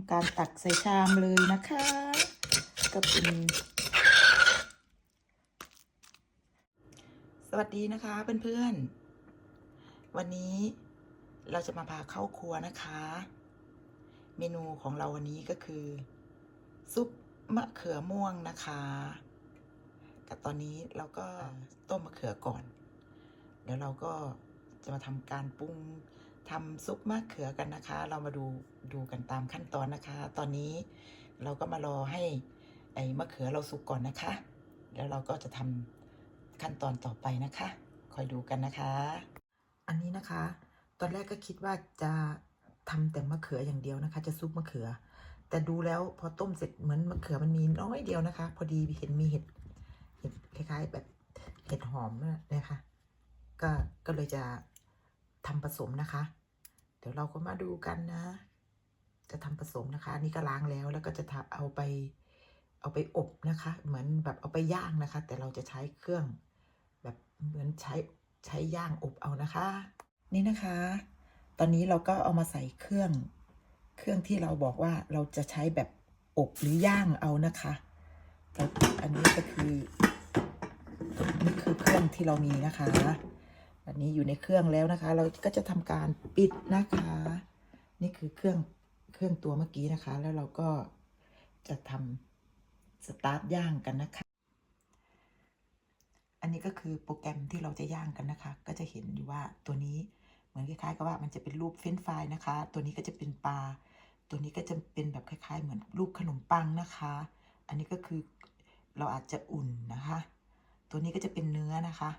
ำการตักใส่ชามเลยนะคะ ก็เป็น สวัสดีนะคะเพื่อนๆ วันนี้เราจะมาพาเข้าครัวนะคะ เมนูของเราวันนี้ก็คือ ซุปมะเขือม่วงนะคะแต่ตอนนี้เราก็ต้มมะเขือก่อน เดี๋ยวเราก็จะมาทำการปรุง ทำซุปมะเขือกันนะคะ เรามาดูดูกันตามขั้นตอนนะคะ ตอนนี้เราก็มารอให้ไอ้มะเขือเราสุกก่อนนะคะ แล้วเราก็จะทำขั้นตอนต่อไปนะคะ คอยดูกันนะคะ อันนี้นะคะ ตอนแรกก็คิดว่าจะทำแต่มะเขืออย่างเดียวนะคะ จะซุปมะเขือ แต่ดูแล้วพอต้มเสร็จเหมือนมะเขือมันมีน้อยเดียวนะคะ พอดีเห็นมีเห็ดเห็ดคล้ายๆแบบเห็ดหอมนะคะก็ก็เลยจะทำผสมนะคะ เดี๋ยวเราก็มาดูกันนะ จะทำผสมนะคะ นี่ก็ล้างแล้วแล้วก็จะเอาไปเอาไปอบนะคะ เหมือนแบบเอาไปย่างนะคะ แต่เราจะใช้เครื่อง แบบเหมือนใช้ใช้ย่างอบเอานะคะ นี่นะคะ ตอนนี้เราก็เอามาใส่เครื่อง เครื่องที่เราบอกว่าเราจะใช้แบบอบหรือย่างเอานะคะแต่อันนี้ก็คือนี่คือเครื่องที่เรามีนะคะ อันนี้อยู่ในเครื่องแล้วนะคะ เราก็จะทำการปิดนะคะ นี่คือเครื่องเครื่องตัวเมื่อกี้นะคะ แล้วเราก็จะทำสตาร์ทย่างกันนะคะ อันนี้ก็คือโปรแกรมที่เราจะย่างกันนะคะ ก็จะเห็นอยู่ว่าตัวนี้เหมือนคล้ายๆกับว่ามันจะเป็นรูปเฟรนช์ฟรายนะคะ ตัวนี้ก็จะเป็นปลา ตัวนี้ก็จะเป็นแบบคล้าย ๆ เหมือนรูปขนมปังนะคะ อันนี้ก็คือเราอาจจะอุ่นนะคะ ตัวนี้ก็จะเป็นเนื้อนะคะ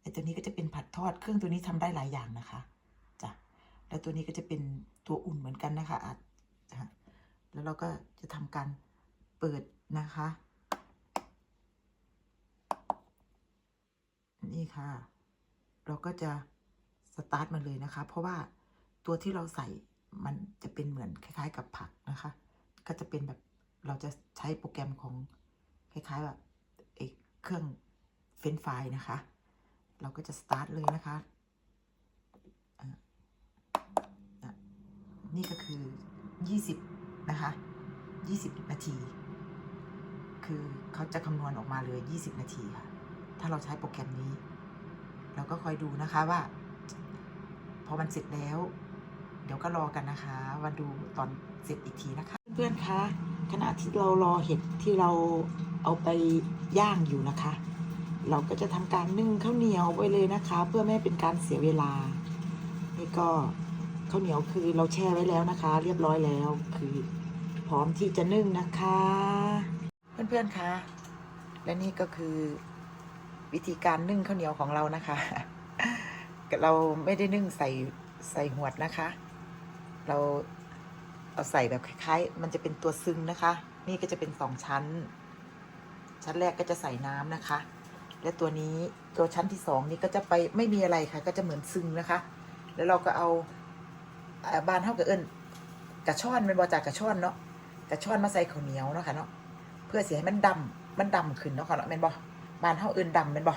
ไอตัวนี้ก็จะเป็นผัดทอด เครื่องตัวนี้ทำได้หลายอย่างนะคะจ้ะแล้วตัวนี้ก็จะเป็นตัวอุ่นเหมือนกันนะคะอาจจะแล้วเราก็จะทำการเปิดนะคะ นี่ค่ะ เราก็จะสตาร์ทมันเลยนะคะ เพราะว่าตัวที่เราใส่มันจะเป็นเหมือนคล้าย ๆ กับผักนะคะ ก็จะเป็นแบบเราจะใช้โปรแกรมของคล้ายๆแบบไอ้เครื่องเฟรนช์ฟรายนะคะ เราก็จะสตาร์ทเลยนะคะอะะนี่ก็คือ 20 นะคะ 20 นาที คือเขาจะคำนวณออกมาเลย 20 นาทีค่ะ ถ้าเราใช้โปรแกรมนี้ เราก็คอยดูนะคะว่า พอมันเสร็จแล้ว เดี๋ยวก็รอกันนะคะมาดูตอนเสร็จอีกทีนะคะ เพื่อนๆคะขณะที่เรารอเห็ดที่เราเอาไปย่างอยู่นะคะ เราก็จะทำการนึ่งข้าวเหนียวไว้เลยนะคะ เพื่อไม่ให้เป็นการเสียเวลา นี่ก็ข้าวเหนียวคือเราแช่ไว้แล้วนะคะ เรียบร้อยแล้วคือพร้อมที่จะนึ่งนะคะ เพื่อนๆคะและนี่ก็คือวิธีการนึ่งข้าวเหนียวของเรานะคะ เราไม่ได้นึ่งใส่ใส่หวดนะคะ เราเอาใส่แบบคล้ายๆ มันจะเป็นตัวซึ้งนะคะ นี่ก็จะเป็นสองชั้น ชั้นแรกก็จะใส่น้ำนะคะ และตัวนี้ตัวชั้นที่สองนี้ก็จะไปไม่มีอะไรค่ะ ก็จะเหมือนซึ้งนะคะ แล้วเราก็เอาบานเท่ากับเอิญกระช่อนเป็นบอจากกระช่อนเนาะกระช่อนมาใส่ข้าวเหนียวเนาะค่ะเนาะเพื่อเสียให้มันดำมันดำขึ้นเนาะค่ะเนาะแม่นบอบานเท่าเอิญดำแม่นบอ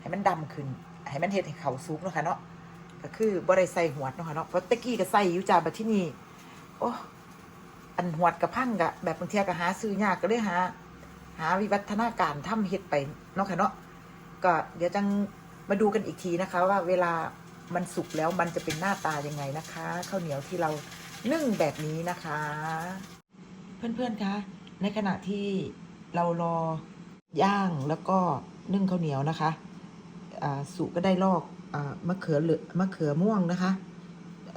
ให้มันดำขึ้น ให้มันเห็ดให้เขาซุกเนาะค่ะเนาะก็คือบ่ได้ใส่หัวเนาะค่ะเนาะเพราะตะกี้ก็ใส่อยู่จาบัดที่นี่โอ้อันหัวกับพังกะแบบบางทีก็หาซื้อยากก็เลยหา หาวิวัฒนาการทำเห็ดไปเนาะค่ะเนาะก็เดี๋ยวจังมาดูกันอีกทีนะคะ ว่าเวลามันสุกแล้วมันจะเป็นหน้าตายังไงนะคะข้าวเหนียวที่เรานึ่งแบบนี้นะคะ เพื่อนๆคะในขณะที่เรารอย่างแล้วก็นึ่งข้าวเหนียวนะคะสุก็ได้ลอกอมะเขือเหลือมะเขือม่วงนะคะ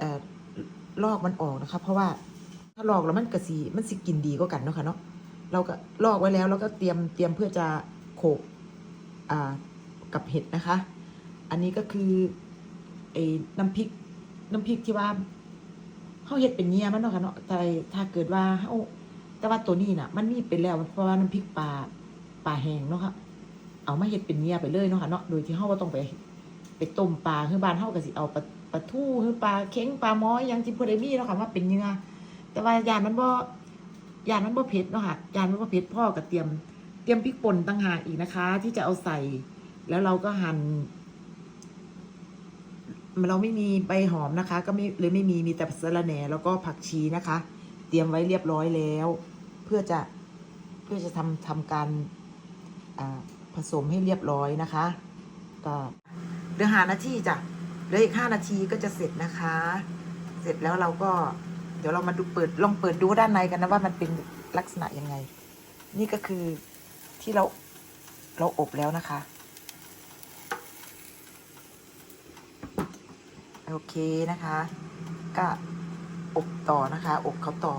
อลอกมันออกนะคะ เพราะว่าถ้าลอกแล้วมันกระสีมันสิกินดีก็กันเนาะค่ะเนาะ เราก็ลอกไว้แล้วแล้วก็เตรียมเตรียมเพื่อจะโขกกับเห็ดนะคะ อันนี้ก็คือไอ้น้ำพริกน้ำพริกที่ว่าเขาเห็ดเป็นเงี้ยมันเนาะค่ะเนาะแต่ถ้าเกิดว่าเขาแต่ว่าตัวนี้น่ะ มันมีเป็นแล้วเพราะว่าน้ำพริกปลาปลาแห้งเนาะค่ะเอามาเห็ดเป็นเงี้ยไปเลยเนาะค่ะเนาะโดยที่เขาก็ต้องไปไปต้มปลาคือบ้านเขาก็สิเอาปลาปลาทู่คือปลาเค็งปลาม้อยยังที่พอด้มีเนาะค่ะว่าเป็นเนื้อแต่ว่ายานมันบ่ ยานมันบ่เผ็ดเนาะค่ะยานมันบ่เผ็ดพ่อก็เตรียม เตรียมพริกป่นต่างหากอีกนะคะ ที่จะเอาใส่ แล้วเราก็หั่นเราไม่มีใบหอมนะคะ ก็ไม่เลยไม่มีมีแต่สะระแหน่แล้วก็ผักชีนะคะ เตรียมไว้เรียบร้อยแล้ว เพื่อจะเพื่อจะทำทำการผสมให้เรียบร้อยนะคะก็เหลือหานาทีจ้ะเหลืออีกห้านาทีก็จะเสร็จนะคะ เสร็จแล้วเราก็ เดี๋ยวเรามาดูเปิดลองเปิดดูด้านในกันนะว่ามันเป็นลักษณะยังไง นี่ก็คือที่เราเราอบแล้วนะคะ โอเคนะคะ ก็อบต่อนะคะ อบเขาต่อ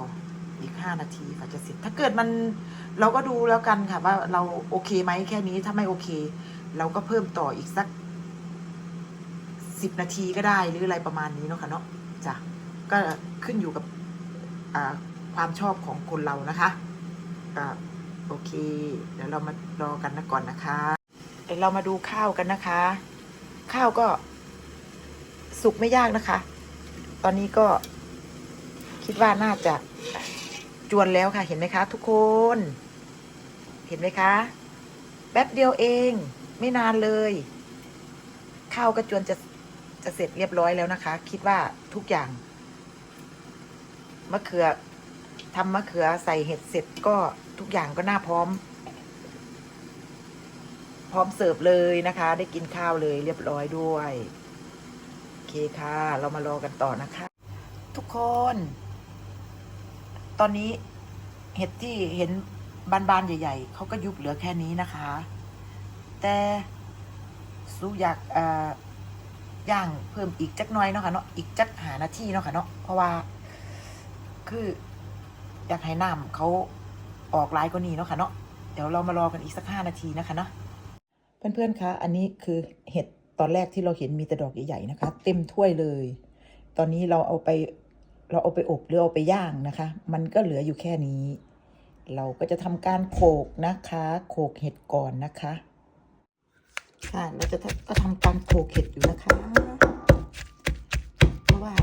อีกห้านาทีค่ะจะเสร็จถ้าเกิดมันเราก็ดูแล้วกันค่ะ ว่าเราโอเคไหมแค่นี้ถ้าไม่โอเค เราก็เพิ่มต่ออีกสักสิบนาทีก็ได้หรืออะไรประมาณนี้เนาะค่ะเนาะจ้ะ ก็ขึ้นอยู่กับความชอบของคนเรานะคะก็โอเค เดี๋ยวเรามารอกันนะก่อนนะคะเดี๋ยวเรามาดูข้าวกันนะคะ ข้าวก็สุกไม่ยากนะคะ ตอนนี้ก็คิดว่าน่าจะจวนแล้วค่ะเห็นไหมคะ ทุกคน เห็นไหมคะ แป๊บเดียวเอง ไม่นานเลย ข้าวก็จวนจะจะเสร็จเรียบร้อยแล้วนะคะ คิดว่าทุกอย่าง มะเขือทำมะเขือใส่เห็ดเสร็จก็ทุกอย่างก็น่าพร้อม พร้อมเสิร์ฟเลยนะคะ ได้กินข้าวเลยเรียบร้อยด้วยโอเคค่ะ เรามารอกันต่อนะคะ ทุกคน ตอนนี้เห็ดที่เห็นบานๆใหญ่ ๆเขาก็ยุบเหลือแค่นี้นะคะ แต่สู้อยากอ่อย่างเพิ่มอีกจักหน้อยเนาะค่ะเนาะอีกจักหานาทีเนาะค่ะเนาะเพราะว่า คืออยากให้น้ำเขาออกลายกว่านี้เนาะค่ะเนาะเดี๋ยวเรามารอกันอีกสักห้านาทีนะคะเนาะเพื่อนๆคะอันนี้คือเห็ดตอนแรกที่เราเห็นมีแต่ดอกใหญ่ๆนะคะ เต็มถ้วยเลย ตอนนี้เราเอาไปเราเอาไปอบหรือเอาไปย่างนะคะ มันก็เหลืออยู่แค่นี้ เราก็จะทำการโขกนะคะ โขกเห็ดก่อนนะคะ ค่ะเราจะทำก็ทำการโขกเห็ดอยู่นะคะ เพราะว่า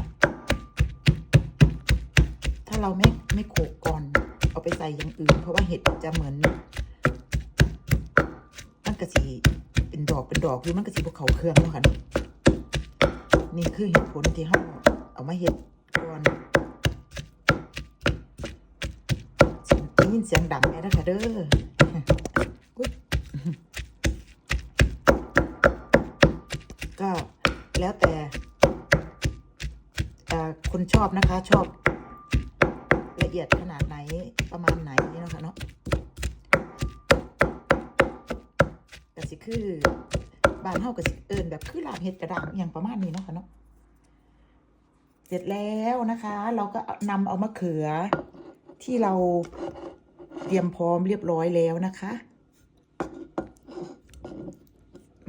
ถ้าเราไม่ไม่โขกก่อน เอาไปใส่อย่างอื่น เพราะว่าเห็ดจะเหมือนมันกระสีเป็นดอกเป็นดอกหรือมันกระสีพวกเขาเครื่องเนาะค่ะนี่คือเหตุผลที่เขาเอามาเห็ดก่อนได้ยินเสียงดังไหมนะคะเด้อก็แล้วแต่คนชอบนะคะชอบ ละเอียดขนาดไหนประมาณไหนนี่เนาะคะเนาะแต่สิคือบานเฮากับสิเอิญแบบคือลาบเห็ดกระดังอย่างประมาณนี้เนาะค่ะเนาะเสร็จแล้วนะคะ เราก็นำเอามะเขือที่เราเตรียมพร้อมเรียบร้อยแล้วนะคะ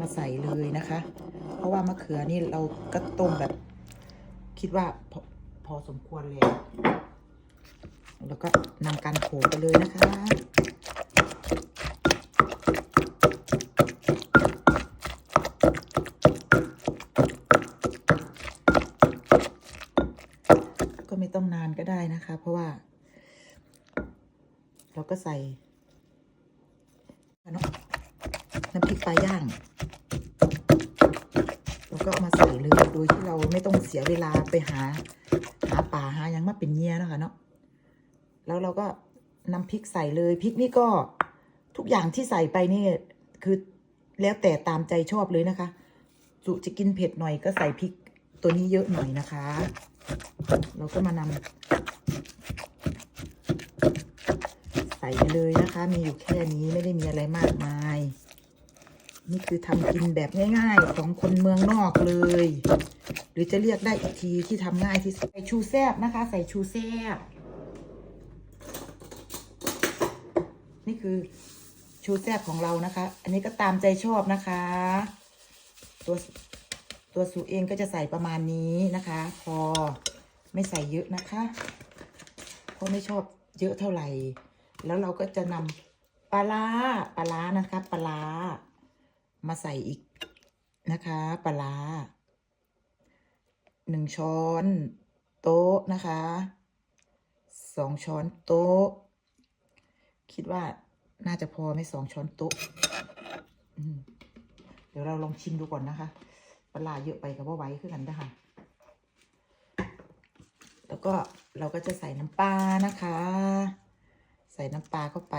มาใส่เลยนะคะ เพราะว่ามะเขือนี่เราก็ต้มแบบ คิดว่าพอพอสมควรแล้ว แล้วก็นำการโขลกไปเลยนะคะก็ไม่ต้องนานก็ได้นะคะ เพราะว่า เราก็ใส่น้ำพริกปลาย่างเราก็เอามาใส่เลยโดยที่เราไม่ต้องเสียเวลาไปหา หาป่าหายังมาเป็นเงี้ยนะคะเนาะ แล้วเราก็นำพริกใส่เลยพริกนี่ก็ทุกอย่างที่ใส่ไปนี่คือแล้วแต่ตามใจชอบเลยนะคะสุจะกินเผ็ดหน่อยก็ใส่พริกตัวนี้เยอะหน่อยนะคะ เราก็มานำใส่ไปเลยนะคะ มีอยู่แค่นี้ไม่ได้มีอะไรมากมาย นี่คือทำกินแบบง่ายๆ ของคนเมืองนอกเลย หรือจะเรียกได้อีกทีที่ทำง่ายที่สุดใส่ชูแซบนะคะ ใส่ชูแซบ นี่คือชูแซบของเรานะคะ อันนี้ก็ตามใจชอบนะคะ ตัวตัวสูเองก็จะใส่ประมาณนี้นะคะ พอไม่ใส่เยอะนะคะ เพราะไม่ชอบเยอะเท่าไหร่ แล้วเราก็จะนำปลาร้าปลาร้านะคะปลาร้ามาใส่อีกนะคะปลาร้าหนึ่งช้อนโต๊ะนะคะสองช้อนโต๊ะ คิดว่าน่าจะพอไม่สองช้อนโต๊ะเดี๋ยวเราลองชิมดูก่อนนะคะปลาเยอะไปกับว่าไหว้คือกันนะคะแล้วก็เราก็จะใส่น้ำปลานะคะ ใส่น้ำปลาเข้าไป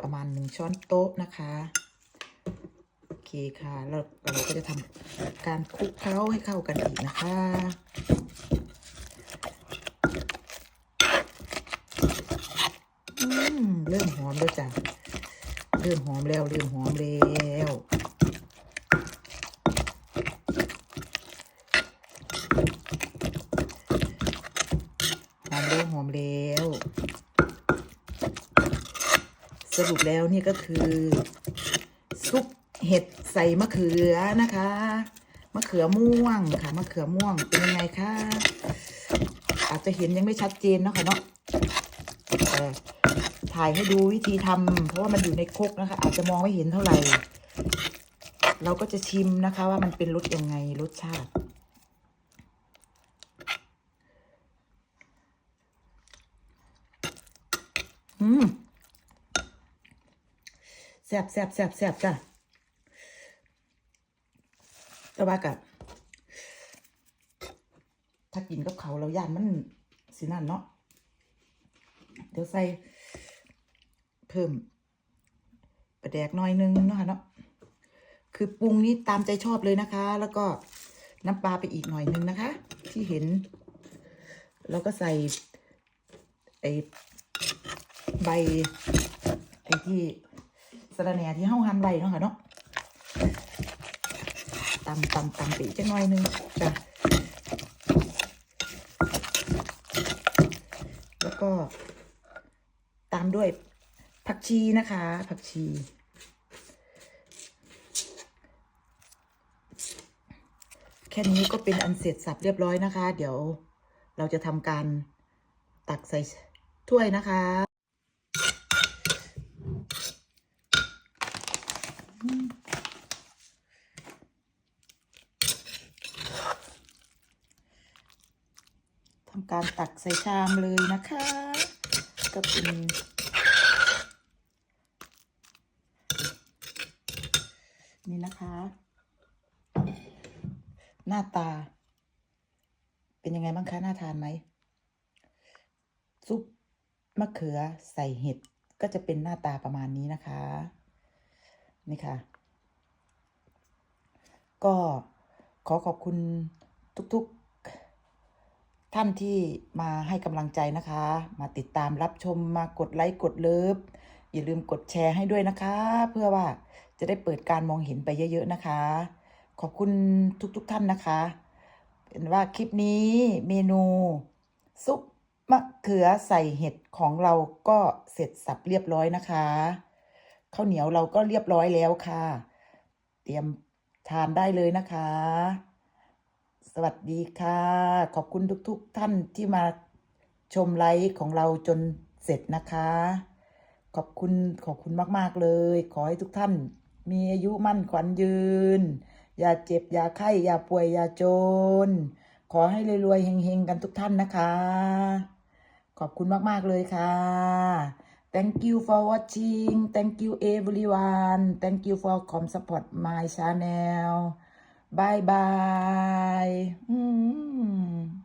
ประมาณหนึ่งช้อนโต๊ะนะคะโอเคค่ะแล้วเราก็จะทำการคลุกเคล้าให้เข้ากันอีกนะคะ อืมเริ่มห อมแล้วจ้ะเริ่มหอมแล้วเริ่มหอมแล้วหอมแล้วหอมแล้ว สรุปแล้วนี่ก็คือ ซุปเห็ดใส่มะเขือนะคะมะเขือม่วงค่ะมะเขือม่วงเป็นยังไงคะอาจจะเห็นยังไม่ชัดเจนนะคะเนาะ ถ่ายให้ดูวิธีทำเพราะว่ามันอยู่ในครกนะคะ อาจจะมองไม่เห็นเท่าไหร่ เราก็จะชิมนะคะว่ามันเป็นรสยังไงรสชาติ อืมแซ่บแซ่บแซ่บแซ่บจ้ะแต่ว่ากับถ้ากินกับเขาเราย่านมันสินั่นเนาะเดี๋ยวใส่ เพิ่มประแดกหน้อยนึงเนาะคะเนาะคือปรุงนี้ตามใจชอบเลยนะคะ แล้วก็น้ำปลาไปอีกหน่อยนึงนะคะ ที่เห็นแล้วก็ใส่ไอใบไอ้ที่สะระแหน่ที่เฮาหั่นไว้เนาะค่ะเนาะตำตำตำไปอีกจักหน่อยนึงจ้ะแล้วก็ตามด้วย ชีนะคะ ผักชี แค่นี้ก็เป็นอันเสร็จสับเรียบร้อยนะคะ เดี๋ยวเราจะทำการตักใส่ถ้วยนะคะ ทำการตักใส่ชามเลยนะคะ ก็เป็น นะคะ หน้าตา เป็นยังไงบ้างคะ น่าทานไหมซุปมะเขือใส่เห็ดก็จะเป็นหน้าตาประมาณนี้นะคะ นี่ค่ะ ก็ขอขอบคุณทุกๆ ท่านที่มาให้กำลังใจนะคะ มาติดตามรับชมมากดไลค์กดเลิฟอย่าลืมกดแชร์ให้ด้วยนะคะ เพื่อว่า จะได้เปิดการมองเห็นไปเยอะๆนะคะ ขอบคุณทุกๆท่านนะคะเป็นว่าคลิปนี้เมนู ซุปมะเขือใส่เห็ดของเราก็เสร็จสับเรียบร้อยนะคะข้าวเหนียวเราก็เรียบร้อยแล้วค่ะ เตรียมทานได้เลยนะคะ สวัสดีค่ะ ขอบคุณทุกๆท่านที่มาชมไลฟ์ของเราจนเสร็จนะคะ ขอบคุณขอบคุณมาก ๆ เลย ขอให้ทุกท่าน มีอายุมั่นขวัญยืน อย่าเจ็บ อย่าไข้ อย่าป่วย อย่าจน ขอให้รวยๆเฮงๆ กันทุกท่านนะคะ ขอบคุณมากๆเลยค่ะ Thank you for watching Thank you everyone Thank you for com support my channel Bye bye อืม